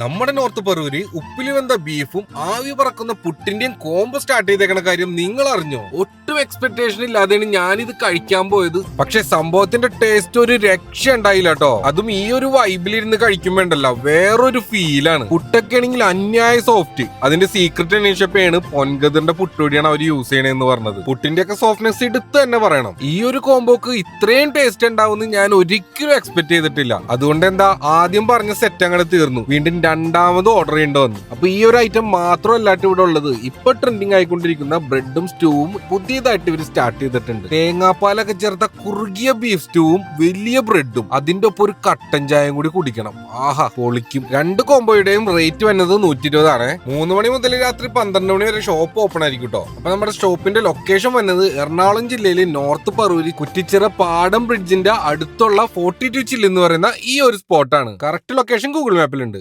നമ്മുടെ നോർത്ത് പെറൂര് ഉപ്പിലി വെന്ത ബീഫും ആവി പറക്കുന്ന പുട്ടിന്റെയും കോംബോ സ്റ്റാർട്ട് ചെയ്തേക്കണ കാര്യം നിങ്ങൾ അറിഞ്ഞോ ഒട്ടും എക്സ്പെക്ടേഷൻ ഇല്ലാതെയാണ് ഞാനിത് കഴിക്കാൻ പോയത്. പക്ഷെ സംഭവത്തിന്റെ ടേസ്റ്റ് ഒരു രക്ഷ ഉണ്ടായില്ല കേട്ടോ അതും ഈ ഒരു വൈബിലിരുന്ന് കഴിക്കുമ്പോണ്ടല്ല വേറൊരു ഫീലാണ് പുട്ടൊക്കെ ആണെങ്കിൽ അന്യായ സോഫ്റ്റ് അതിന്റെ സീക്രട്ട് അന്വേഷിച്ചപ്പോഴാണ് പൊൻഗതിന്റെ പുട്ടുപൊടിയാണ് അവർ യൂസ് ചെയ്യണതെന്ന് പറഞ്ഞത്. പുട്ടിന്റെ ഒക്കെ സോഫ്റ്റ്നെസ് എടുത്ത് തന്നെ പറയണം. ഈ ഒരു കോംബോക്ക് ഇത്രയും ടേസ്റ്റ് ഉണ്ടാവുമെന്ന് ഞാൻ ഒരിക്കലും എക്സ്പെക്ട് ചെയ്തിട്ടില്ല. അതുകൊണ്ട് എന്താ ആദ്യം പറഞ്ഞ സെറ്റ് അങ്ങനെ തീർന്നു. വീണ്ടും രണ്ടാമത് ഓർഡർ ചെയ്യേണ്ടി വന്നു. അപ്പൊ ഈ ഒരു ഐറ്റം മാത്രമല്ലാട്ട് ഇവിടെ ഉള്ളത്. ഇപ്പൊ ട്രെൻഡിങ് ആയിക്കൊണ്ടിരിക്കുന്ന ബ്രെഡും സ്റ്റൂവും പുതിയതായിട്ട് ഇവർ സ്റ്റാർട്ട് ചെയ്തിട്ടുണ്ട്. തേങ്ങാപ്പാലൊക്കെ ചേർത്ത കുറുകിയ ബീഫ് സ്റ്റൂവും വലിയ ബ്രെഡും അതിന്റെ ഒപ്പം ഒരു കട്ടൻ ചായയും കൂടി കുടിക്കണം. ആഹാ പൊളിക്കും. രണ്ട് കോംബോയുടെയും റേറ്റ് വന്നത് നൂറ്റി ഇരുപതാണ് മൂന്ന് മണി മുതൽ രാത്രി പന്ത്രണ്ട് മണി വരെ ഷോപ്പ് ഓപ്പൺ ആയിരിക്കും കേട്ടോ അപ്പൊ നമ്മുടെ ഷോപ്പിന്റെ ലൊക്കേഷൻ വന്നത് എറണാകുളം ജില്ലയിലെ നോർത്ത് പറവൂര് കുറ്റിച്ചിറ പാടം ബ്രിഡ്ജിന്റെ അടുത്തുള്ള ഫോർട്ടി ടു ചില്ല് എന്ന് പറയുന്ന ഈ ഒരു സ്പോട്ടാണ് കറക്റ്റ് ലൊക്കേഷൻ ഗൂഗിൾ മാപ്പിലുണ്ട്